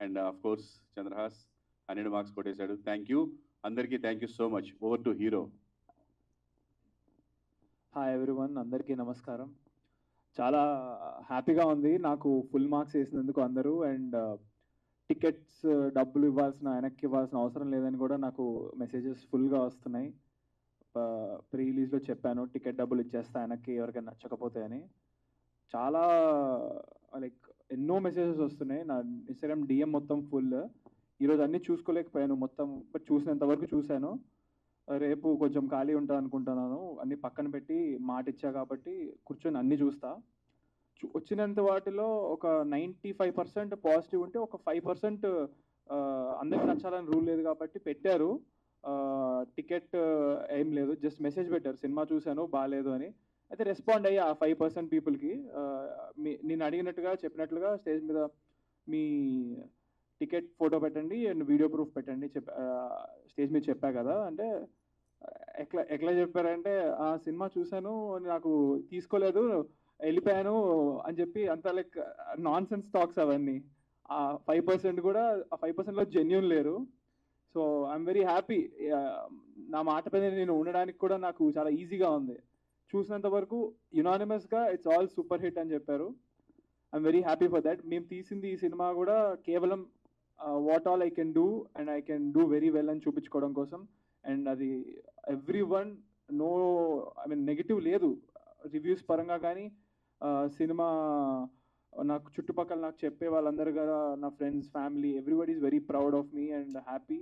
And of course Chandrahas hundred marks కొట్టేశాడు. Thank you అందరికీ thank you so much over to hero hi everyone అందరికీ నమస్కారం. చాలా హ్యాపీగా ఉంది నాకు ఫుల్ మార్క్స్ వేసినందుకు అందరూ. అండ్ uh, టికెట్స్ uh, డబ్బులు ఇవ్వాల్సిన వెనక్కి ఇవ్వాల్సిన అవసరం లేదని కూడా నాకు మెసేజెస్ ఫుల్గా వస్తున్నాయి. Uh, ప్రీ రిలీజ్లో చెప్పాను టికెట్ డబ్బులు ఇచ్చేస్తా వెనక్కి ఎవరికైనా నచ్చకపోతే అని. చాలా లైక్ ఎన్నో మెసేజెస్ వస్తున్నాయి. నా ఇన్స్టాగ్రామ్ డిఎం మొత్తం ఫుల్ ఈరోజు అన్నీ చూసుకోలేకపోయాను. మొత్తం బట్ చూసినంత వరకు చూశాను. రేపు కొంచెం ఖాళీ ఉంటుంది అనుకుంటున్నాను. అన్ని పక్కన పెట్టి మాట ఇచ్చా కాబట్టి కూర్చొని అన్ని చూస్తా. చూ- వచ్చినంత వాటిలో ఒక నైంటీ ఫైవ్ పర్సెంట్ పాజిటివ్ ఉంటే ఒక ఫైవ్ పర్సెంట్ అందరికి నచ్చాలని రూల్ లేదు కాబట్టి పెట్టారు. టికెట్ ఏం లేదు. జస్ట్ మెసేజ్ పెట్టారు. సినిమా చూశాను బాగాలేదు అని. అయితే రెస్పాండ్ అయ్యి ఆ ఫైవ్ పర్సెంట్ పీపుల్కి మీ నేను అడిగినట్టుగా చెప్పినట్లుగా స్టేజ్ మీద మీ టికెట్ ఫోటో పెట్టండి అండ్ వీడియో ప్రూఫ్ పెట్టండి చెప్ స్టేజ్ మీద చెప్పా కదా అంటే ఎట్లా ఎట్లా చెప్పారంటే ఆ సినిమా చూశాను నాకు తీసుకోలేదు వెళ్ళిపోయాను అని చెప్పి అంత లైక్ నాన్ సెన్స్ టాక్స్ అవన్నీ. ఆ ఫైవ్ పర్సెంట్ కూడా ఆ ఫైవ్ పర్సెంట్లో జెన్యున్ లేరు. సో ఐఎమ్ వెరీ హ్యాపీ నా మాట పైన నేను ఉండడానికి కూడా నాకు చాలా ఈజీగా ఉంది. చూసినంత వరకు యునానిమస్గా ఇట్స్ ఆల్ సూపర్ హిట్ అని చెప్పారు. I'm very happy for that మేము తీసింది ఈ సినిమా కూడా కేవలం what all I can do and I can do very well అని చూపించుకోవడం కోసం. అండ్ అది every one no I mean negative లేదు. రివ్యూస్ పరంగా కానీ సినిమా నాకు చుట్టుపక్కల నాకు చెప్పే వాళ్ళందరూ కదా నా friends family everybody is very proud of me and happy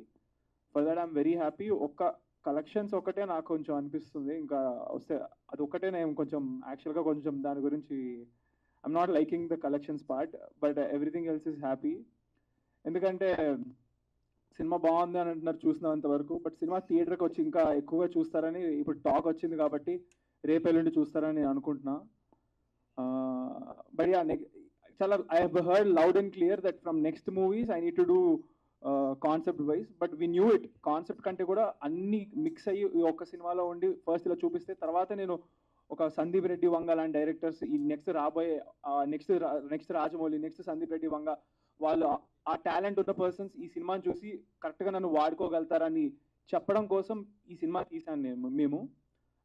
for that I'm very happy ఒక్క కలెక్షన్స్ ఒకటే నాకు కొంచెం అనిపిస్తుంది. ఇంకా వస్తే అది ఒక్కటే నేను కొంచెం యాక్చువల్గా కొంచెం దాని గురించి I'm not liking the collections part but everything else is happy ఎందుకంటే సినిమా బాగుంది అని అంటున్నారు చూసినంత వరకు బట్ సినిమా థియేటర్కి వచ్చి ఇంకా ఎక్కువగా చూస్తారని ఇప్పుడు టాక్ వచ్చింది కాబట్టి రేపు ఎల్లుండి చూస్తారని నేను అనుకుంటున్నా. బట్ యా చాలా I heard loud and clear that from next movies I need to do concept wise but we knew it concept కంటే కూడా అన్ని మిక్స్ అయ్యి ఈ ఒక్క సినిమాలో ఉండి ఫస్ట్ ఇలా చూపిస్తే తర్వాత నేను ఒక సందీప్ రెడ్డి వంగ లాంటి డైరెక్టర్స్ ఈ నెక్స్ట్ రాబోయే next next Rajamouli next Sandeep Reddy Vanga వాళ్ళు ఆ టాలెంట్ ఉన్న పర్సన్స్ ఈ సినిమాని చూసి కరెక్ట్గా నన్ను వాడుకోగలుగుతారని చెప్పడం కోసం ఈ సినిమా తీసాను నేను మేము.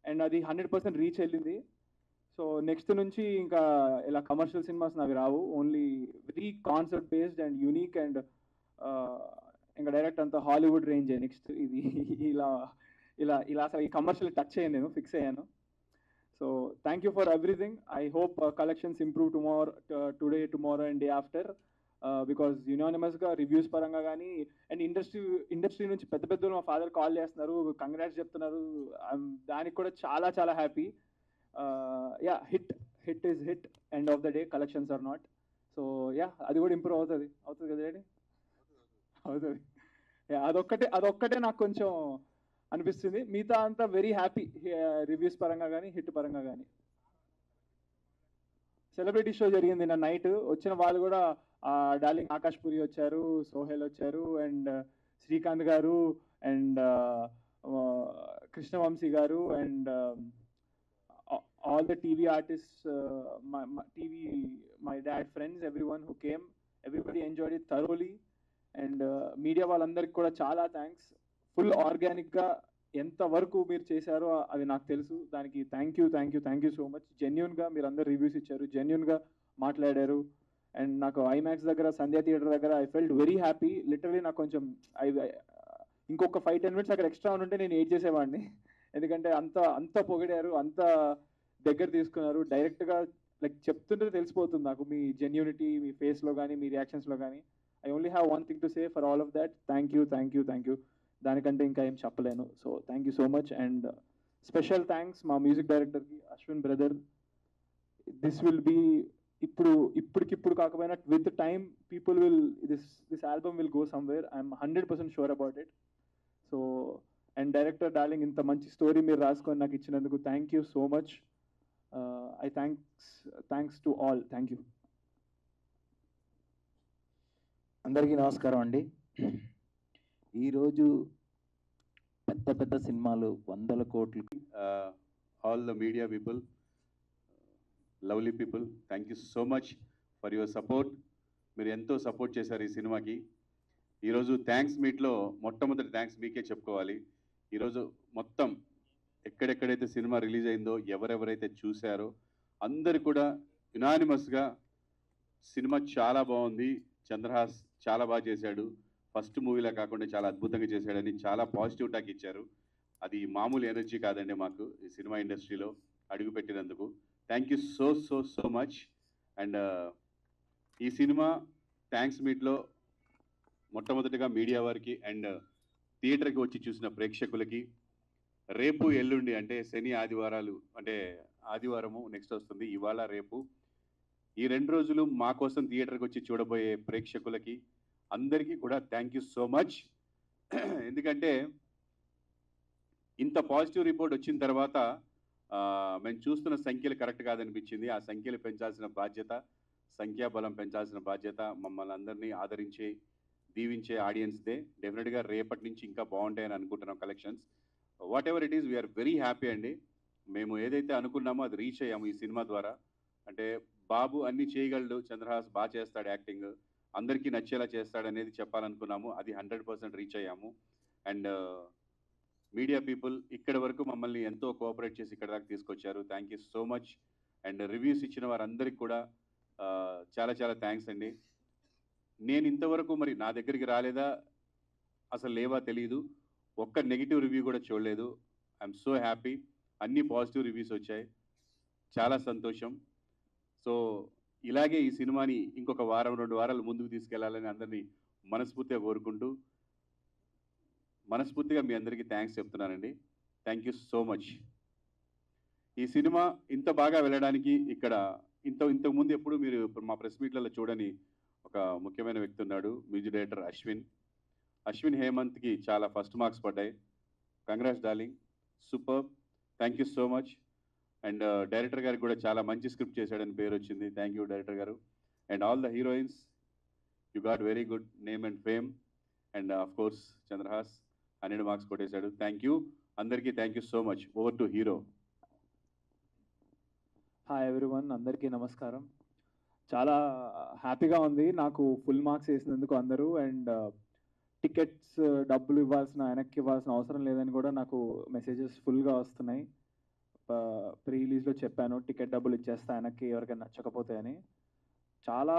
అండ్ అది హండ్రెడ్ పర్సెంట్ రీచ్ వెళ్ళింది. సో నెక్స్ట్ నుంచి ఇంకా ఇలా కమర్షియల్ సినిమాస్ నావి రావు. Only very concept based and unique and ఇంకా డైరెక్ట్ అంతా హాలీవుడ్ రేంజ్ నెక్స్ట్ ఇది ఇలా ఇలా ఇలా అసలు ఈ కమర్షియల్ టచ్ అయ్యాను నేను ఫిక్స్ అయ్యాను. So thank you for everything I hope collections improve tomorrow today tomorrow and day after because యునానిమస్గా reviews పరంగా కానీ అండ్ ఇండస్ట్రీ ఇండస్ట్రీ నుంచి పెద్ద పెద్ద మా ఫాదర్ కాల్ చేస్తున్నారు కంగ్రాట్స్ చెప్తున్నారు. దానికి కూడా చాలా చాలా happy yeah hit hit is hit end of the day collections are not so yeah అది కూడా ఇంప్రూవ్ అవుతుంది. అవుతుంది కదా అవుతుంది. అదొక్కటే అదొక్కటే నాకు కొంచెం అనిపిస్తుంది. మిగతా అంతా వెరీ హ్యాపీ రివ్యూస్ పరంగా కానీ హిట్ పరంగా కానీ సెలబ్రిటీ షో జరిగింది నా నైట్ వచ్చిన వాళ్ళు కూడా డార్లింగ్ ఆకాష్ పురి వచ్చారు సోహెల్ వచ్చారు అండ్ uh, శ్రీకాంత్ గారు and uh, Krishna Vamsi garu and all the TV artist TV my dad friends every one who came everybody enjoyed it thoroughly and media వాళ్ళందరికీ కూడా చాలా థ్యాంక్స్. ఫుల్ ఆర్గానిక్గా ఎంత వరకు మీరు చేశారో అది నాకు తెలుసు. దానికి thank you thank you thank you so much. జెన్యున్గా మీరు అందరు రివ్యూస్ ఇచ్చారు. జెన్యున్గా మాట్లాడారు. అండ్ నాకు ఐమాక్స్ దగ్గర సంధ్యా థియేటర్ దగ్గర I felt very happy. Literally నాకు కొంచెం ఐ ఇంకొక ఫైవ్ టెన్ మినిట్స్ అక్కడ ఎక్స్ట్రా ఉంటే నేను ఏడ్ చేసేవాడిని. ఎందుకంటే అంత అంత పొగిడారు అంత దగ్గర తీసుకున్నారు. డైరెక్ట్గా లైక్ చెప్తుంటే తెలిసిపోతుంది నాకు మీ జెన్యూనిటీ మీ ఫేస్లో కానీ మీ రియాక్షన్స్లో కానీ I only have one thing to say for all of that thank you thank you thank you దానికంటే ఇంకా ఏం చెప్పలేను. So thank you so much and special thanks మా మ్యూజిక్ డైరెక్టర్కి Ashwin brother this will be ఇప్పుడు ఇప్పటికిప్పుడు కాకపోయినా with time people will this this album will go somewhere I'm hundred percent sure about it so and director darling ఇంత మంచి story మీరు రాసుకొని నాకు ఇచ్చినందుకు thank you so much I thanks thanks to all thank you అందరికీ నమస్కారం అండి. ఈరోజు పెద్ద పెద్ద సినిమాలు వందల కోట్లు. All the media people lovely people thank you so much for your support మీరు ఎంతో సపోర్ట్ చేశారు ఈ సినిమాకి. ఈరోజు థ్యాంక్స్ మీట్లో మొట్టమొదటి థ్యాంక్స్ మీకే చెప్పుకోవాలి. ఈరోజు మొత్తం ఎక్కడెక్కడైతే సినిమా రిలీజ్ అయిందో ఎవరెవరైతే చూశారో అందరు కూడా యునానిమస్గా సినిమా చాలా బాగుంది. చంద్రహాస్ చాలా బాగా చేశాడు. ఫస్ట్ మూవీలా కాకుండా చాలా అద్భుతంగా చేశాడని చాలా పాజిటివ్ టాక్ ఇచ్చారు. అది మామూలు ఎనర్జీ కాదండి మాకు ఈ సినిమా ఇండస్ట్రీలో అడుగుపెట్టినందుకు thank you so so so much and uh, ఈ సినిమా థ్యాంక్స్ మీట్లో మొట్టమొదటిగా మీడియా వారికి అండ్ uh, థియేటర్కి వచ్చి చూసిన ప్రేక్షకులకి రేపు ఎల్లుండి అంటే శని ఆదివారాలు అంటే ఆదివారము నెక్స్ట్ వస్తుంది. ఇవాళ రేపు ఈ రెండు రోజులు మా కోసం థియేటర్కి వచ్చి చూడబోయే ప్రేక్షకులకి అందరికీ కూడా థ్యాంక్ యూ సో మచ్. ఎందుకంటే ఇంత పాజిటివ్ రిపోర్ట్ వచ్చిన తర్వాత మేము చూస్తున్న సంఖ్యలు కరెక్ట్ కాదనిపించింది. ఆ సంఖ్యలు పెంచాల్సిన బాధ్యత సంఖ్యాబలం పెంచాల్సిన బాధ్యత మమ్మల్ని అందరినీ ఆదరించే దీవించే ఆడియన్స్దే. డెఫినెట్గా రేపటి నుంచి ఇంకా బాగుంటాయని అనుకుంటున్నాం collections. Whatever it is we are very happy అండి. మేము ఏదైతే అనుకున్నామో అది రీచ్ అయ్యాము ఈ సినిమా ద్వారా. అంటే బాబు అన్ని చేయగలడు చంద్రహాస్ బాగా చేస్తాడు యాక్టింగ్. అందరికీ నచ్చేలా చేస్తాడు అనేది చెప్పాలనుకున్నాము. అది హండ్రెడ్ పర్సెంట్ రీచ్ అయ్యాము. అండ్ uh, మీడియా పీపుల్ ఇక్కడ వరకు మమ్మల్ని ఎంతో కోఆపరేట్ చేసి ఇక్కడ దాకా తీసుకొచ్చారు. Thank you so much. And reviews ఇచ్చిన వారందరికీ కూడా uh, చాలా చాలా థ్యాంక్స్ అండి. నేను ఇంతవరకు మరి నా దగ్గరికి రాలేదా? అసలు లేవా తెలియదు ఒక్క నెగిటివ్ రివ్యూ కూడా చూడలేదు. I'm so happy. అన్ని పాజిటివ్ రివ్యూస్ వచ్చాయి. చాలా సంతోషం. సో ఇలాగే ఈ సినిమాని ఇంకొక వారం రెండు వారాలు ముందుకు తీసుకెళ్ళాలని అందరినీ మనస్ఫూర్తిగా కోరుకుంటూ మనస్ఫూర్తిగా మీ అందరికీ థ్యాంక్స్ చెప్తున్నానండి. Thank you so much. ఈ సినిమా ఇంత బాగా వెళ్ళడానికి ఇక్కడ ఇంత ఇంతకు ముందు ఎప్పుడు మీరు మా ప్రెస్ మీట్లలో చూడని ఒక ముఖ్యమైన వ్యక్తి ఉన్నాడు మ్యూజిక్ డైరెక్టర్ అశ్విన్. అశ్విన్ హేమంత్కి చాలా ఫస్ట్ మార్క్స్ పడ్డాయి. Congrats darling. Super. Thank you so much. And director గారికి కూడా చాలా మంచి స్క్రిప్ట్ చేశాడని పేరు వచ్చింది thank you director garu. And all the heroines you got very good name and fame. And of course Chandrahas hundred marks కొట్టేశాడు. Thank you. అందరికీ thank you so much. Over to hero. Hi everyone అందరికీ నమస్కారం. చాలా హ్యాపీగా ఉంది. నాకు full marks వేసినందుకు అందరూ. And tickets డబ్బులు ఇవ్వాల్సిన వెనక్కి ఇవ్వాల్సిన అవసరం లేదని కూడా నాకు మెసేజెస్ ఫుల్గా వస్తున్నాయి. ప్రీ రిలీజ్లో చెప్పాను టికెట్ డబ్బులు ఇచ్చేస్తా ఆయనకి ఎవరికైనా నచ్చకపోతే అని. చాలా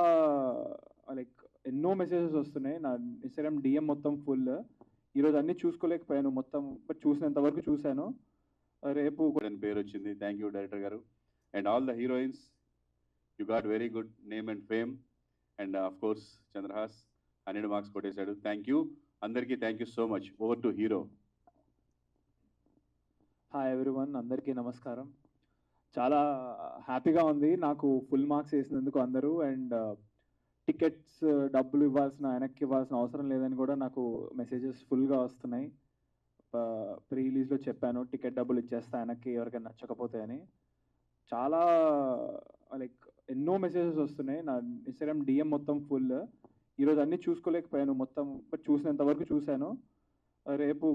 లైక్ ఎన్నో మెసేజెస్ వస్తున్నాయి. నా ఇన్స్టాగ్రామ్ డిఎం మొత్తం ఫుల్ ఈరోజు అన్నీ చూసుకోలేకపోయాను. మొత్తం బట్ చూసినంత వరకు చూశాను. రేపు పేరు వచ్చింది. Thank you director garu. And all the heroines you got very good name and fame and of course Chandrahas hundred marks కొట్టేశాడు. థ్యాంక్ యూ అందరికీ thank you so much over to hero hi everyone అందరికీ నమస్కారం. చాలా హ్యాపీగా ఉంది నాకు full marks వేసినందుకు అందరూ and uh, tickets డబ్బులు ఇవ్వాల్సిన వెనక్కి ఇవ్వాల్సిన అవసరం లేదని కూడా నాకు మెసేజెస్ ఫుల్గా వస్తున్నాయి. Uh, ప్రీ రిలీజ్లో చెప్పాను టికెట్ డబ్బులు ఇచ్చేస్తా వెనక్కి ఎవరికైనా నచ్చకపోతే అని. చాలా లైక్ ఎన్నో మెసేజెస్ వస్తున్నాయి. నా ఇన్స్టాగ్రామ్ డిఎం మొత్తం ఫుల్. ఈరోజు అన్నీ చూసుకోలేకపోయాను. మొత్తం బట్ చూసినంత వరకు చూశాను. రేపు